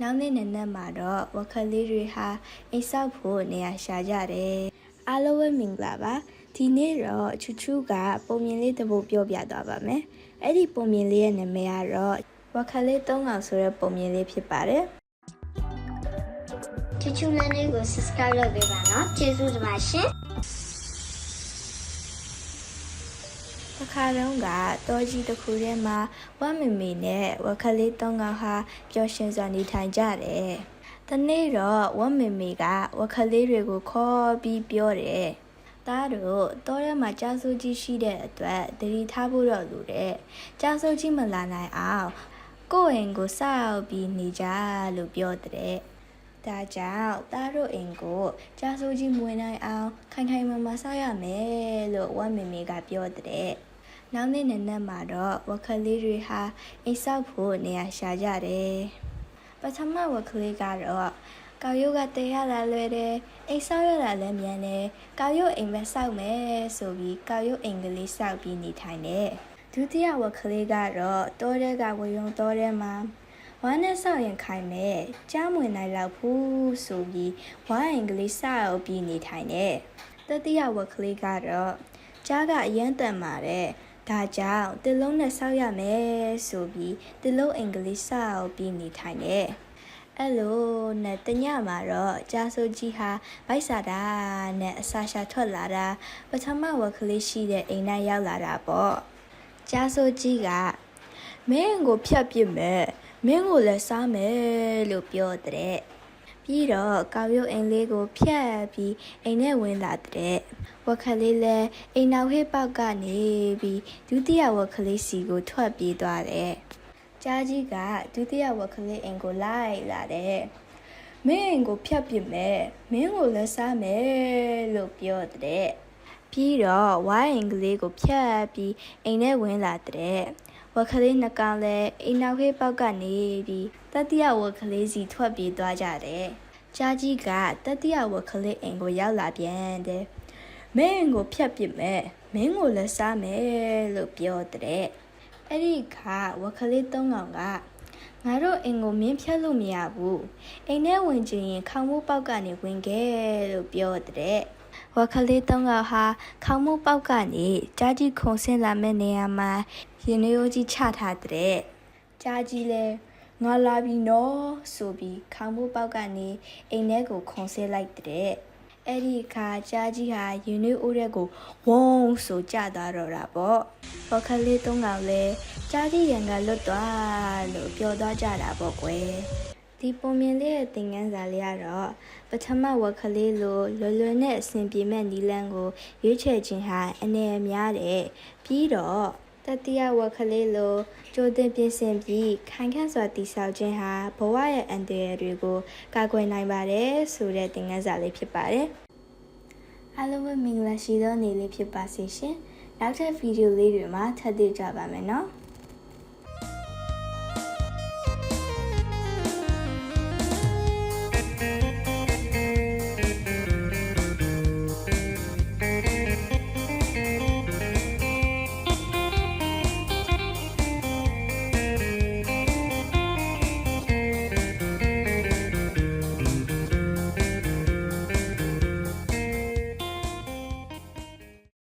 နောက်နေ့နံနက်မှာတော့ဝက်ခလေးတွေဟာအိမ်ဆောက်ဖို့နေရာရှာကြတယ်အားလုံးပဲမင်္ဂလာပါဒီနေ့တော့ချူချူကပုံမြင်လေးတစ်ပုဒ်ပြောပြသွားပါမယ်အဲ့ဒီပုံမြင်လေးရဲ့နာမည်ကတော့ဝက်ခလေး၃កောင်ဆိုတဲ့ပုံမြင်လေးဖြစ်ပါတယ်ချူချူလန်းလေးကို subscribe လုပ်ပေးပါနော်ကျေးဇူးတင်ပါရှင် တစ်ခါတုန်းကတောကြီးတစ်ခုထဲမှာဝမ်မမေနဲ့ဝက်ခလေး၃កောင်ဟာပျော်ရွှင်စွာနေထိုင်ကြတယ်။တနေ့တော့ဝမ်မမေကဝက်ခလေးတွေကိုခေါ်ပြီးပြောတယ်။သားတို့တောထဲမှာကြာဆိုးကြီးရှိတဲ့အတွက်တတိထားဖို့တော့လိုတယ်။ကြာဆိုးကြီးမလာနိုင်အောင်ကိုယ့်အိမ်ကိုစောက်ပြီးနေကြလို့ပြောတဲ့။ဒါကြောင့်သားတို့အိမ်ကိုကြာဆိုးကြီးမဝင်နိုင်အောင်ခိုင်ခိုင်မာမာစောက်ရမယ်လို့ဝမ်မမေကပြောတဲ့။ နောက်နေ့နံနက်မှာတော့ဝက်ခလေးတွေဟာအိမ်ဆောက်ဖို့နေရာရှာကြတယ်။ပထမဝက်ခလေးကတော့ကောက်ရုပ်ကတဲရလာလွယ်တယ်အိမ်ဆောက်ရတာလည်းမြန်တယ်ကောက်ရုပ်အိမ်ပဲဆောက်မယ်ဆိုပြီးကောက်ရုပ်အိမ်ကလေးဆောက်ပြီးနေထိုင်တယ်ဒုတိယဝက်ခလေးကတော့တောထဲကဝယုံတောထဲမှာဝမ်းနဲ့ဆောက်ရင်ခိုင်မယ်ကြားမွေနိုင်လောက်ဘူးဆိုပြီးဝမ်းအိမ်ကလေးဆောက်ပြီးနေထိုင်တယ်တတိယဝက်ခလေးကတော့ကြားကအရန်တန်ပါတယ် ဒါကြောင့်တစ်လုံးနဲ့ဆောက်ရမယ်ဆိုပြီးတစ်လုံးအင်္ဂလိပ်ဆောက်ပြီးနေထိုင်တယ်။အဲ့လိုနဲ့တညမှာတော့ကြာဆိုကြီးဟာဗိုက်စာတာနဲ့အစာရှာထွက်လာတာပထမဝက်ကလေးရှိတဲ့အိမ်နဲ့ရောက်လာတာပေါ့။ကြာဆိုကြီးကမင်းကိုဖြတ်ပစ်မယ်မင်းကိုလည်းစားမယ်လို့ပြောတဲ့။ပြီးတော့ကောက်ရုပ်အိမ်လေးကိုဖျက်ပြီးအိမ်ထဲဝင်လာတဲ့ ဝက်ခလေးလည်းအိမ်နောက်ဟေးပေါက်ကနေပြီးဒုတိယဝက်ခလေးစီကိုထွက်ပြေးသွားတယ်။ကြားကြီးကဒုတိယဝက်ခလေးအိမ်ကိုလိုက်လာတယ်။မင်းအိမ်ကိုဖျက်ပစ်မယ်မင်းကိုလည်းစားမယ်လို့ပြောတဲ့။ပြီးတော့ဝိုင်းအိမ်ကလေးကိုဖျက်ပြီးအိမ်ထဲဝင်လာတဲ့။ဝက်ခလေးနှကောင်လည်းအိမ်နောက်ဟေးပေါက်ကနေပြီးတတိယဝက်ခလေးစီထွက်ပြေးသွားကြတယ်။ကြားကြီးကတတိယဝက်ကလေးအိမ်ကိုရောက်လာပြန်တယ်။ မင်းကိုဖြတ်ပစ်မယ်မင်းကိုလည်းစားမယ်လို့ပြောတဲ့။အဲ့ဒီခါဝက်ကလေးသုံးကောင်ကငါတို့အိမ်ကိုမင်းဖြတ်လို့မရဘူး။အိမ်ထဲဝင်ချင်ရင်ခေါင်းမိုးပေါက်ကနေဝင်ခဲ့လို့ပြောတဲ့။ဝက်ကလေးသုံးကောင်ဟာခေါင်းမိုးပေါက်ကနေကြားကြီးခုံဆင်းလာမဲ့နေရာမှာရင်ရိုးကြီးချထားတဲ့။ကြားကြီးလည်းငါလာပြီနော်ဆိုပြီးခေါင်းမိုးပေါက်ကနေအိမ်ထဲကိုခုံဆင်းလိုက်တဲ့ အဲ့ဒီအခါကြားကြီးဟာရင်နှွေးအိုးတဲ့ကိုဝုန်းဆိုကြသွားတော့တာပေါ့ဟော်ခလေးသုံးကောင်လဲကြားကြီးရံကလွတ်သွားလို့ပြောသွားကြတာပေါ့ကွယ်ဒီပုံမြင်လေးရဲ့သင်ခန်းစာလေးကတော့ပထမဝက်ခလေးလိုလွယ်လွယ်နဲ့အဆင်ပြေမဲ့နီလန်းကိုရွေးချယ်ခြင်းဟာအနေအများတယ်ပြီးတော့ တတိယဝက်ကလေးလိုကြိုတင်ပြင်ဆင်ပြီးခိုင်ခန့်စွာတည်ဆောက်ခြင်းဟာဘဝရဲ့အန္တရာယ်တွေကိုကာကွယ်နိုင်ပါတယ်ဆိုတဲ့သင်ခန်းစာလေးဖြစ်ပါတယ်။အားလုံးပဲမင်္ဂလာရှိသောနေ့လေးဖြစ်ပါစေရှင်။နောက်ထပ်ဗီဒီယိုလေးတွေမှာထပ်တွေ့ကြပါမယ်နော်။